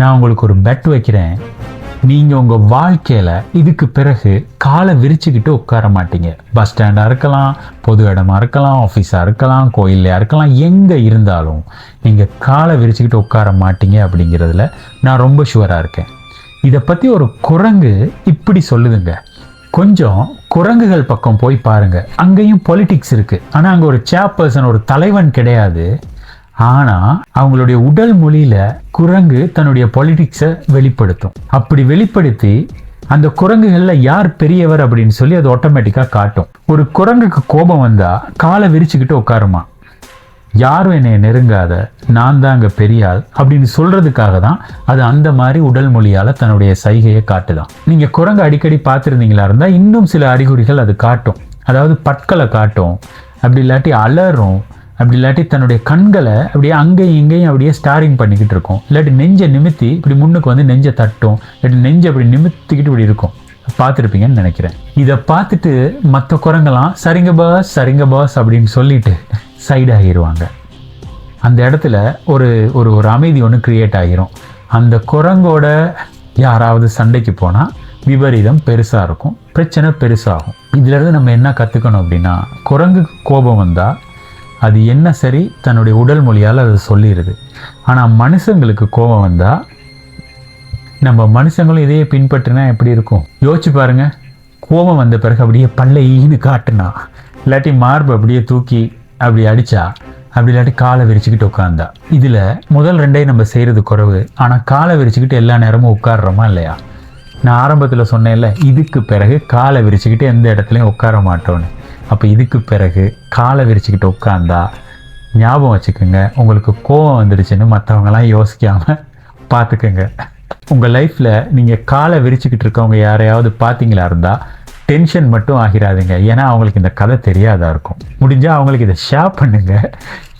நான் உங்களுக்கு ஒரு பெட் வைக்கிறேன். நீங்கள் உங்கள் வாழ்க்கையில் இதுக்கு பிறகு காலை விரிச்சுக்கிட்டு உட்கார மாட்டீங்க. பஸ் ஸ்டாண்டாக இருக்கலாம் பொது இடமா இருக்கலாம் ஆஃபீஸாக இருக்கலாம் கோயில்லையா இருக்கலாம் எங்கே இருந்தாலும் நீங்கள் காலை விரிச்சுக்கிட்டு உட்கார மாட்டீங்க அப்படிங்கிறதுல நான் ரொம்ப ஷுவராக இருக்கேன். இதை பற்றி ஒரு குரங்கு இப்படி சொல்லுதுங்க. கொஞ்சம் குரங்குகள் பக்கம் போய் பாருங்க. அங்கேயும் பொலிட்டிக்ஸ் இருக்கு. ஆனால் அங்கே ஒரு சேர்பர்சன் ஒரு தலைவன் கிடையாது. ஆனால் அவங்களுடைய உடல் மொழியில குரங்கு தன்னுடைய பொலிட்டிக்ஸை வெளிப்படுத்தும். அப்படி வெளிப்படுத்தி அந்த குரங்குகளில் யார் பெரியவர் அப்படின்னு சொல்லி அது ஆட்டோமேட்டிக்காக காட்டும். ஒரு குரங்குக்கு கோபம் வந்தா காலை விரிச்சுக்கிட்டு உட்காருமா? யாரும் என்னை நெருங்காத நான் தான் அங்கே பெரிய ஆள் அப்படின்னு சொல்கிறதுக்காக தான் அது அந்த மாதிரி உடல் மொழியால் தன்னுடைய சைகையை காட்டுதான். நீங்கள் குரங்கு அடிக்கடி பார்த்துருந்தீங்களா இருந்தால் இன்னும் சில அறிகுறிகள் அது காட்டும். அதாவது பற்களை காட்டும். அப்படி இல்லாட்டி அலறும். அப்படி இல்லாட்டி தன்னுடைய கண்களை அப்படியே அங்கேயும் இங்கேயும் அப்படியே ஸ்டாரிங் பண்ணிக்கிட்டு இருக்கும். இல்லாட்டி நெஞ்சை நிமித்தி இப்படி முன்னுக்கு வந்து நெஞ்சை தட்டும். இல்லாட்டி நெஞ்சை அப்படி நிமித்திக்கிட்டு இப்படி இருக்கும். பார்த்துருப்பீங்கன்னு நினைக்கிறேன். இதை பார்த்துட்டு மற்ற குரங்கெல்லாம் சரிங்க பாஸ் சரிங்க பாஸ் அப்படின்னு சொல்லிட்டு சைடு ஆகிடுவாங்க அந்த இடத்துல ஒரு ஒரு ஒரு அமைதி ஒன்று கிரியேட் ஆகிரும். அந்த குரங்கோட யாராவது சண்டைக்கு போனால் விபரீதம் பெருசாக இருக்கும். பிரச்சனை பெருசாகும். இதுலேருந்து நம்ம என்ன கற்றுக்கணும் அப்படின்னா குரங்குக்கு கோபம் வந்தால் அது என்ன சரி? தன்னுடைய உடல் மொழியால் அது சொல்லிடுது ஆனால் மனுஷங்களுக்கு கோபம் வந்தால் நம்ம மனுஷங்களும் இதையே பின்பற்றினா எப்படி இருக்கும்? யோசிச்சு பாருங்க. கோபம் வந்த பிறகு அப்படியே பல்ல ஈன்னு காட்டுனா இல்லாட்டி மார்பு அப்படியே தூக்கி அப்படி அடித்தா அப்படி இல்லாட்டி காலை விரிச்சுக்கிட்டு உட்காந்தா. இதில் முதல் ரெண்டே நம்ம செய்கிறது குறைவு. ஆனால் காலை விரிச்சுக்கிட்டு எல்லா நேரமும் உட்காடுறோமா இல்லையா? நான் ஆரம்பத்தில் சொன்னேன்ல இதுக்கு பிறகு காலை விரிச்சுக்கிட்டு எந்த இடத்துலையும் உட்கார மாட்டோன்னு அப்போ இதுக்கு பிறகு காலை விரிச்சுக்கிட்டு உட்காந்தா ஞாபகம் வச்சுக்கோங்க உங்களுக்கு கோபம் வந்துடுச்சுன்னு மற்றவங்களாம் யோசிக்காமல் பார்த்துக்கோங்க உங்கள் லைஃப்பில் நீங்கள் காலை விரிச்சுக்கிட்டு இருக்கவங்க யாரையாவது பார்த்தீங்களா இருந்தால் டென்ஷன் மட்டும் ஆகிடாதுங்க ஏன்னா அவங்களுக்கு இந்த கதை தெரியாதா இருக்கும். முடிஞ்சால் அவங்களுக்கு இதை ஷேர் பண்ணுங்க.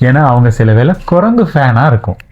ஏன்னா அவங்க சில வேலை குரங்கு ஃபேனாக இருக்கும்.